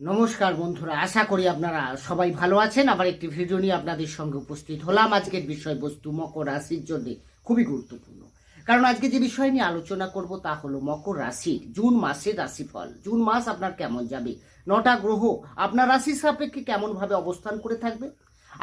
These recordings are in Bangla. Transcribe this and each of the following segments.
নমস্কার বন্ধুরা, আশা করি আপনারা সবাই ভালো আছেন। আবার একটি ভিডিও নিয়ে আপনাদের সঙ্গে উপস্থিত হলাম। আজকের বিষয়বস্তু মকর রাশির জন্য খুবই গুরুত্বপূর্ণ। কারণ আজকে যে বিষয় নিয়ে আলোচনা করব তা হলো মকর রাশির, জুন মাসের রাশিফল। জুন মাস আপনার কেমন যাবে? নটা গ্রহ আপনার রাশির সাপেক্ষে কেমনভাবে অবস্থান করে থাকবে?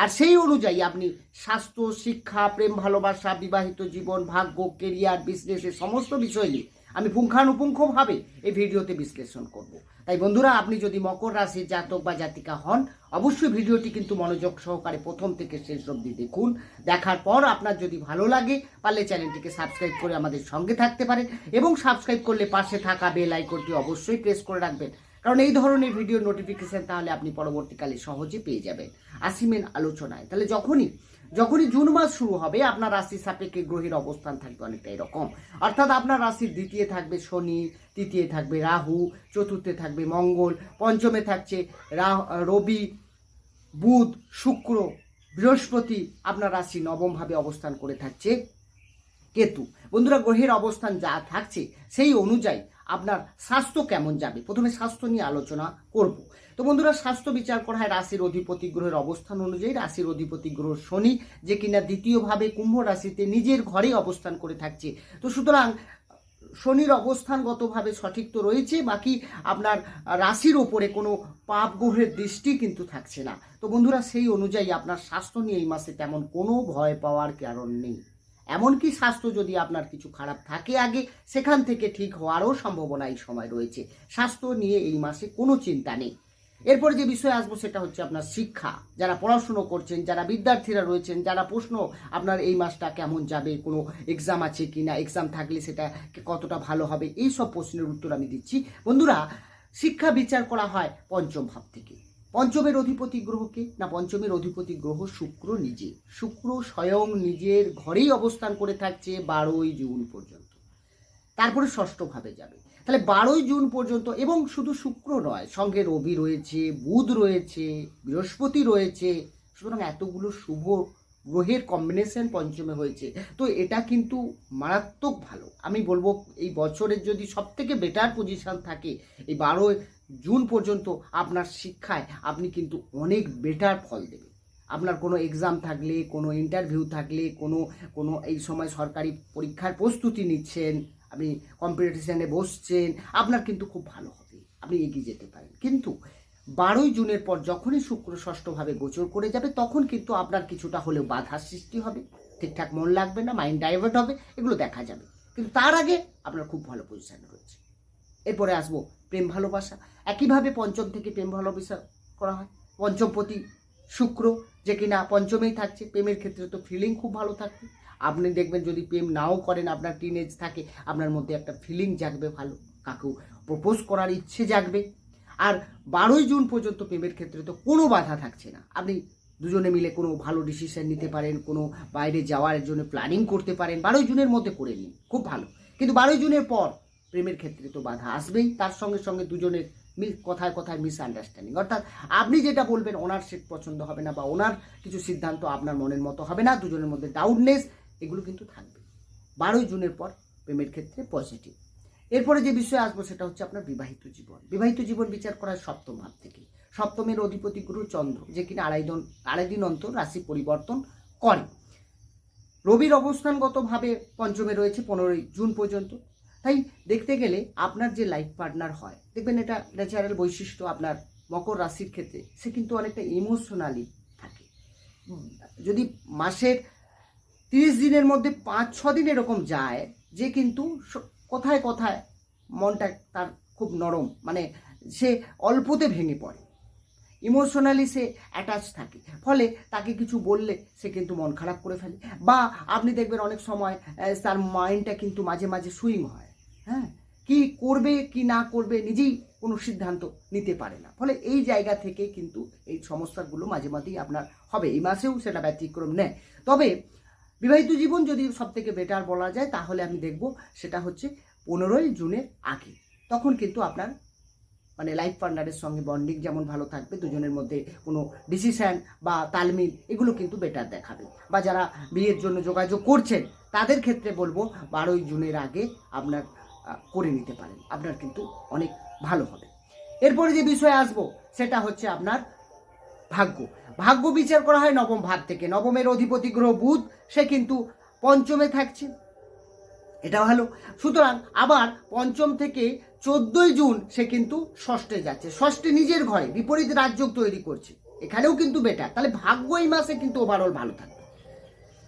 আর সেই অনুযায়ী আপনি স্বাস্থ্য, শিক্ষা, প্রেম, ভালোবাসা, বিবাহিত জীবন, ভাগ্য কেরিয়ার বিজনেসের সমস্ত বিষয় নিয়ে আমি পুঙ্খানুপুঙ্খভাবে এই ভিডিওতে বিশ্লেষণ করব। তাই বন্ধুরা, আপনি যদি মকর রাশির জাতক বা জাতিকা হন, অবশ্যই ভিডিওটি কিন্তু মনোযোগ সহকারে প্রথম থেকে শেষ অবধি দেখুন। দেখার পর আপনার যদি ভালো লাগে, পারলে চ্যানেলটিকে সাবস্ক্রাইব করে আমাদের সঙ্গে থাকতে পারেন এবং সাবস্ক্রাইব করলে পাশে থাকা বেল আইকনটি অবশ্যই প্রেস করে রাখবেন। কারণ এই ধরনের ভিডিও নোটিফিকেশন তাহলে আপনি পরবর্তীকালে সহজে পেয়ে যাবেন। আসিমেন আলোচনায়। তাহলে যখনই যখনই জুন মাস শুরু হবে, আপনার রাশির সাপেক্ষে গ্রহের অবস্থান থাকবে অনেকটা এরকম। অর্থাৎ আপনার রাশির দ্বিতীয় থাকবে শনি, তৃতীয় থাকবে রাহু, চতুর্থে থাকবে মঙ্গল, পঞ্চমে থাকছে রবি, বুধ, শুক্র, বৃহস্পতি আপনার রাশি নবমভাবে অবস্থান করে থাকছে। কেতু, বন্ধুরা গ্রহের অবস্থান যা থাকছে সেই অনুযায়ী আপনার স্বাস্থ্য কেমন যাবে? প্রথমে স্বাস্থ্য নিয়ে আলোচনা করব। তো বন্ধুরা, স্বাস্থ্য বিচার করা হয় রাশির অধিপতি গ্রহের অবস্থান অনুযায়ী। রাশির অধিপতি গ্রহ শনি, যে কিনা দ্বিতীয়ভাবে কুম্ভ রাশিতে নিজের ঘরেই অবস্থান করে থাকছে। তো সুতরাং শনির অবস্থানগতভাবে সঠিক তো রয়েছে, বাকি আপনার রাশির ওপরে কোনো পাপ গ্রহের দৃষ্টি কিন্তু থাকছে না। তো বন্ধুরা, সেই অনুযায়ী আপনার স্বাস্থ্য নিয়ে এই মাসে তেমন কোনো ভয় পাওয়ার কারণ নেই। এমনকি স্বাস্থ্য যদি আপনার কিছু খারাপ থাকে আগে, সেখান থেকে ঠিক হওয়ারও সম্ভাবনা এই সময় রয়েছে। স্বাস্থ্য নিয়ে এই মাসে কোনো চিন্তা নেই। এরপরে যে বিষয়ে আসব সেটা হচ্ছে আপনার শিক্ষা। যারা পড়াশুনো করছেন, যারা বিদ্যার্থীরা রয়েছেন, যারা প্রশ্ন আপনার এই মাসটা কেমন যাবে, কোনো এক্সাম আছে কি না এক্সাম থাকলে সেটা কতটা ভালো হবে, এই সব প্রশ্নের উত্তর আমি দিচ্ছি। বন্ধুরা, শিক্ষা বিচার করা হয় পঞ্চম ভাব থেকে। পঞ্চমের অধিপতি গ্রহকে না, পঞ্চমের অধিপতি গ্রহ শুক্র নিজে। শুক্র স্বয়ং নিজের ঘরেই অবস্থান করে থাকছে বারোই জুন পর্যন্ত। তারপরে ষষ্ঠভাবে যাবে। তাহলে বারোই জুন পর্যন্ত, এবং শুধু শুক্র নয়, সঙ্গে রবি রয়েছে, বুধ রয়েছে, বৃহস্পতি রয়েছে, সুতরাং এতগুলো শুভ গ্রহের কম্বিনেশন পঞ্চমে হয়েছে। তো এটা কিন্তু মারাত্মক ভালো। আমি বলব, এই বছরের যদি সব থেকে বেটার পজিশন থাকে, এই বারো জুন পর্যন্ত আপনার শিক্ষায় আপনি কিন্তু অনেক বেটার ফল দেবে আপনার কোনো এক্সাম থাকলে, কোনো ইন্টারভিউ থাকলে, কোনো কোনো এই সময় সরকারি পরীক্ষার প্রস্তুতি নিচ্ছেন, আপনি কম্পিটিশানে বসছেন, আপনার কিন্তু খুব ভালো হবে, আপনি এগিয়ে যেতে পারেন। কিন্তু বারোই জুনের পর যখনই শুক্র ষষ্ঠভাবে গোচর করে যাবে, তখন কিন্তু আপনার কিছুটা হলেও বাধার সৃষ্টি হবে। ঠিকঠাক মন লাগবে না মাইন্ড ডাইভার্ট হবে, এগুলো দেখা যাবে। কিন্তু তার আগে আপনার খুব ভালো পজিশনে রয়েছে। এরপরে আসব প্রেম ভালোবাসা। একইভাবে পঞ্চম থেকে প্রেম ভালোবাসা করা হয়। পঞ্চমপতি শুক্র, যে কিনা পঞ্চমেই থাকছে, প্রেমের ক্ষেত্রে তো ফিলিং খুব ভালো থাকবে আপনি দেখবেন যদি প্রেম নাও করেন, আপনার টিনেজ থাকে, আপনার মধ্যে একটা ফিলিং জাগবে ভালো। কাকেও প্রপোজ করার ইচ্ছে জাগবে। আর বারোই জুন পর্যন্ত প্রেমের ক্ষেত্রে তো কোনো বাধা থাকছে না। আপনি দুজনে মিলে কোনো ভালো ডিসিশন নিতে পারেন, কোনো বাইরে যাওয়ার জন্য প্ল্যানিং করতে পারেন। বারোই জুনের মধ্যে করে নিন, খুব ভালো। কিন্তু বারোই জুনের পর প্রেমের ক্ষেত্রে তো বাধা আসবেই, তার সঙ্গে সঙ্গে দুজনের মি- কথায় কথায় মিসআন্ডারস্ট্যান্ডিং অর্থাৎ আপনি যেটা বলবেন, ওনার সেট পছন্দ হবে না বা ওনার কিছু সিদ্ধান্ত আপনার মনের মতো হবে না, দুজনের মধ্যে ডাউটনেস এগুলো কিন্তু থাকবে। বারোই জুনের পর প্রেমের ক্ষেত্রে পজিটিভ এরপরে যে বিষয়ে আসব, সেটা হচ্ছে আপনার বিবাহিত জীবন। বিবাহিত জীবন বিচার করা সপ্তম ভাব থেকে। সপ্তমের অধিপতি গুরু চন্দ্র, যে কিনা আড়াই দিন আড়াই দিন অন্তর রাশি পরিবর্তন করে। রবির অবস্থানগতভাবে পঞ্চমে রয়েছে পনেরোই জুন পর্যন্ত। তাই দেখতে গেলে আপনার যে লাইফ পার্টনার হয়, দেখবেন এটা ন্যাচারাল বৈশিষ্ট্য আপনার মকর রাশির ক্ষেত্রে, সে কিন্তু অনেকটা ইমোশনালি থাকে। যদি মাসের তিরিশ দিনের মধ্যে পাঁচ, ছ দিন এরকম যায়, যে কিন্তু কোথায় কোথায় মনটা তার খুব নরম মানে সে অল্পতে ভেঙে পড়ে। ইমোশনালি সে অ্যাটাচ থাকে, ফলে তাকে কিছু বললে সে কিন্তু মন খারাপ করে ফেলে। বা আপনি দেখবেন অনেক সময় তার মাইন্ডটা কিন্তু মাঝে মাঝে সুইং হয়। হ্যাঁ কি করবে, কি না করবে নিজেই কোনো সিদ্ধান্ত নিতে পারে না। ফলে এই জায়গা থেকে কিন্তু এই সমস্যাগুলো মাঝে মাঝেই আপনার হবে। এই মাসেও সেটা ব্যতিক্রম নেয় তবে বিবাহিত জীবন যদি সব থেকে বেটার বলা যায়, তাহলে আমি দেখব সেটা হচ্ছে পনেরোই জুনের আগে। তখন কিন্তু আপনার মানে লাইফ পার্টনারের সঙ্গে বন্ডিং যেমন ভালো থাকবে, দুজনের মধ্যে কোনো ডিসিশান বা তালমিল এগুলো কিন্তু বেটার দেখাবে। বা যারা বিয়ের জন্য যোগাযোগ করছেন, তাদের ক্ষেত্রে বলব বারোই জুনের আগে আপনার করে নিতে পারেন। আপনার কিন্তু অনেক ভালো হবে। এরপরে যে বিষয়ে আসব, সেটা হচ্ছে আপনার ভাগ্য। ভাগ্য বিচার করা হয় নবম ভাব থেকে। নবমের অধিপতি গ্রহ বুধ, সে কিন্তু পঞ্চমে থাকছে। এটা ভালো। সুতরাং আবার পঞ্চম থেকে চোদ্দই জুন সে কিন্তু ষষ্ঠে যাচ্ছে। ষষ্ঠে নিজের ঘরে বিপরীত রাজ্য তৈরি করছে। এখানেও কিন্তু বেটার তাহলে ভাগ্য এই মাসে কিন্তু ওভারঅল ভালো থাকবে।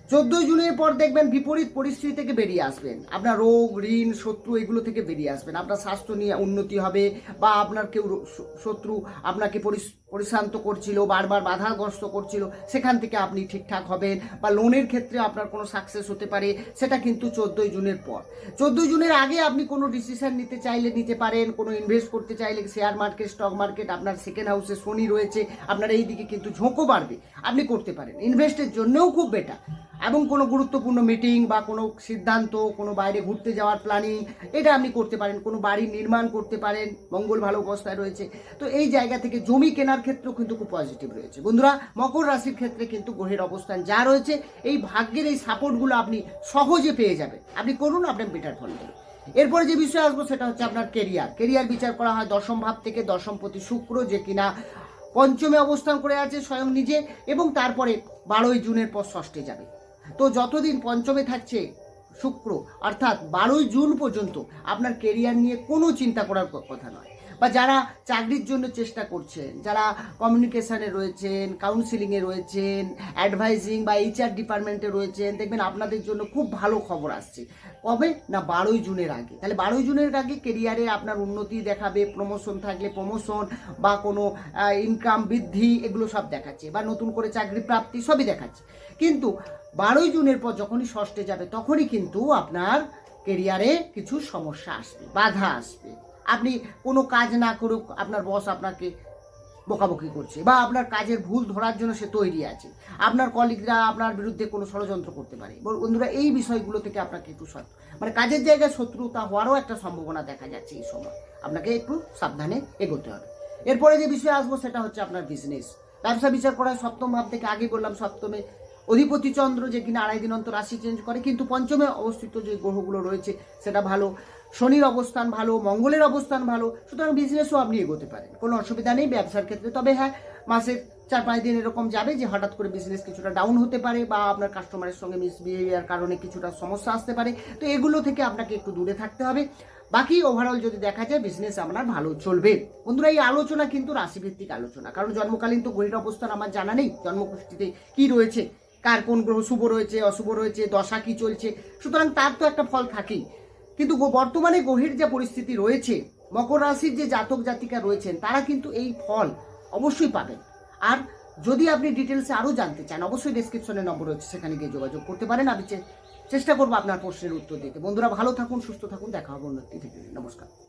চোদ্দই জুনের পর দেখবেন বিপরীত পরিস্থিতি থেকে বেরিয়ে আসবেন। আপনার রোগ, ঋণ, শত্রু এগুলো থেকে বেরিয়ে আসবেন। আপনার স্বাস্থ্য নিয়ে উন্নতি হবে বা আপনার কেউ শত্রু আপনাকে পরিস- পরিশ্রান্ত করছিল, বারবার বাধাগ্রস্ত করছিল, সেখান থেকে আপনি ঠিকঠাক হবেন বা লোনের ক্ষেত্রে আপনার কোনো সাকসেস হতে পারে, সেটা কিন্তু চোদ্দোই জুনের পর। চোদ্দই জুনের আগে আপনি কোনো ডিসিশন নিতে চাইলে নিতে পারেন, কোনো ইনভেস্ট করতে চাইলে শেয়ার মার্কেট স্টক মার্কেট আপনার সেকেন্ড হাউসে শনি রয়েছে, আপনার এই দিকে কিন্তু ঝোঁকও বাড়বে, আপনি করতে পারেন। ইনভেস্টের জন্যও খুব বেটার এবং কোনো গুরুত্বপূর্ণ মিটিং বা কোনো সিদ্ধান্ত, কোনো বাইরে ঘুরতে যাওয়ার প্ল্যানিং এটা আপনি করতে পারেন, কোনো বাড়ি নির্মাণ করতে পারেন, মঙ্গল ভালো অবস্থায় রয়েছে। তো এই জায়গা থেকে জমি কেনার ক্ষেত্রেও কিন্তু খুব পজিটিভ রয়েছে। বন্ধুরা, মকর রাশির ক্ষেত্রে কিন্তু গ্রহের অবস্থান যা রয়েছে, এই ভাগ্যের এই সাপোর্টগুলো আপনি সহজে পেয়ে যাবেন। আপনি করুন আপনার বেটার ফল এরপরে যে বিষয় আসব সেটা হচ্ছে আপনার কেরিয়ার কেরিয়ার বিচার করা হয় দশম ভাব থেকে দশম প্রতি শুক্র, যে কিনা পঞ্চমে অবস্থান করে আছে স্বয়ং নিজে এবং তারপরে বারোই জুনের পর ষষ্ঠে যাবে। তো যতদিন পঞ্চমে থাকছে শুক্র, অর্থাৎ বারোই জুন পর্যন্ত আপনার কেরিয়ার নিয়ে কোনো চিন্তা করার কথা নয়। বা যারা চাকরির জন্য চেষ্টা করছেন, যারা কমিউনিকেশনে রয়েছেন কাউন্সিলিংয়ে রয়েছেন অ্যাডভাইজিং বা এইচআর ডিপার্টমেন্টে রয়েছেন, দেখবেন আপনাদের জন্য খুব ভালো খবর আসছে। কবে? না বারোই জুনের আগে। তাহলে বারোই জুনের আগে কেরিয়ারে আপনার উন্নতি দেখাবে প্রমোশন থাকলে প্রমোশন বা কোনো ইনকাম বৃদ্ধি এগুলো সব দেখাচ্ছে বা নতুন করে চাকরি প্রাপ্তি সবই দেখাচ্ছে। কিন্তু বারোই জুনের পর যখনই ষষ্ঠে যাবে, তখনই কিন্তু আপনার কেরিয়ারে কিছু সমস্যা আসবে, বাধা আসবে। আপনি কোনো কাজ না করুক, আপনার বস আপনাকে বকাবকি করছে বা আপনার কাজের ভুল ধরার জন্য সে তৈরি আছে। আপনার কলিগরা আপনার বিরুদ্ধে কোনো ষড়যন্ত্র করতে পারে। বন্ধুরা, এই বিষয়গুলো থেকে আপনাকে একটু সত মানে কাজের জায়গায় শত্রুতা হওয়ারও একটা সম্ভাবনা দেখা যাচ্ছে এই সময়। আপনাকে একটু সাবধানে এগোতে হবে। এরপরে যে বিষয়ে আসব সেটা হচ্ছে আপনার বিজনেস ব্যবসা বিচার করা হয় সপ্তম ভাব থেকে আগে বললাম, সপ্তমে অধিপতি চন্দ্র যে কিনা আড়াই দিন অন্তর রাশি চেঞ্জ করে, কিন্তু পঞ্চমে অবস্থিত যে গ্রহগুলো রয়েছে, সেটা ভালো। শনির অবস্থান ভালো, মঙ্গলের অবস্থান ভালো, সুতরাং বিজনেসও আপনি এগোতে পারেন। কোনো অসুবিধা নেই, ব্যবসার ক্ষেত্রে। তবে হ্যাঁ মাসের চার পাঁচ দিন এরকম যাবে যে হঠাৎ করে বিজনেস কিছুটা ডাউন হতে পারে বা আপনার কাস্টমারের সঙ্গে মিসবিহেভিয়ার কারণে কিছুটা সমস্যা আসতে পারে। তো এগুলো থেকে আপনাকে একটু দূরে থাকতে হবে। বাকি ওভারঅল যদি দেখা যায় বিজনেস আপনার ভালো চলবে। বন্ধুরা, এই আলোচনা কিন্তু রাশিভিত্তিক আলোচনা। কারণ জন্মকালীন তো গ্রহের অবস্থান আমার জানা নেই, জন্মকুষ্ঠিতে কি রয়েছে, কার কোন গ্রহ শুভ রয়েছে, অশুভ রয়েছে, দশা কি চলছে। সুতরাং তার তো একটা ফল থাকেই। কিন্তু বর্তমানে গ্রহের যে পরিস্থিতি রয়েছে, মকর রাশির যে জাতক জাতিকা রয়েছেন, তারা কিন্তু এই ফল অবশ্যই পাবেন। আর যদি আপনি ডিটেলসে আরও জানতে চান, অবশ্যই ডিসক্রিপশনে নম্বর রয়েছে, সেখানে গিয়ে যোগাযোগ করতে পারেন। আমি চেষ্টা করব আপনার প্রশ্নের উত্তর দিতে। বন্ধুরা, ভালো থাকুন, সুস্থ থাকুন, দেখা হবে অন্য। নমস্কার।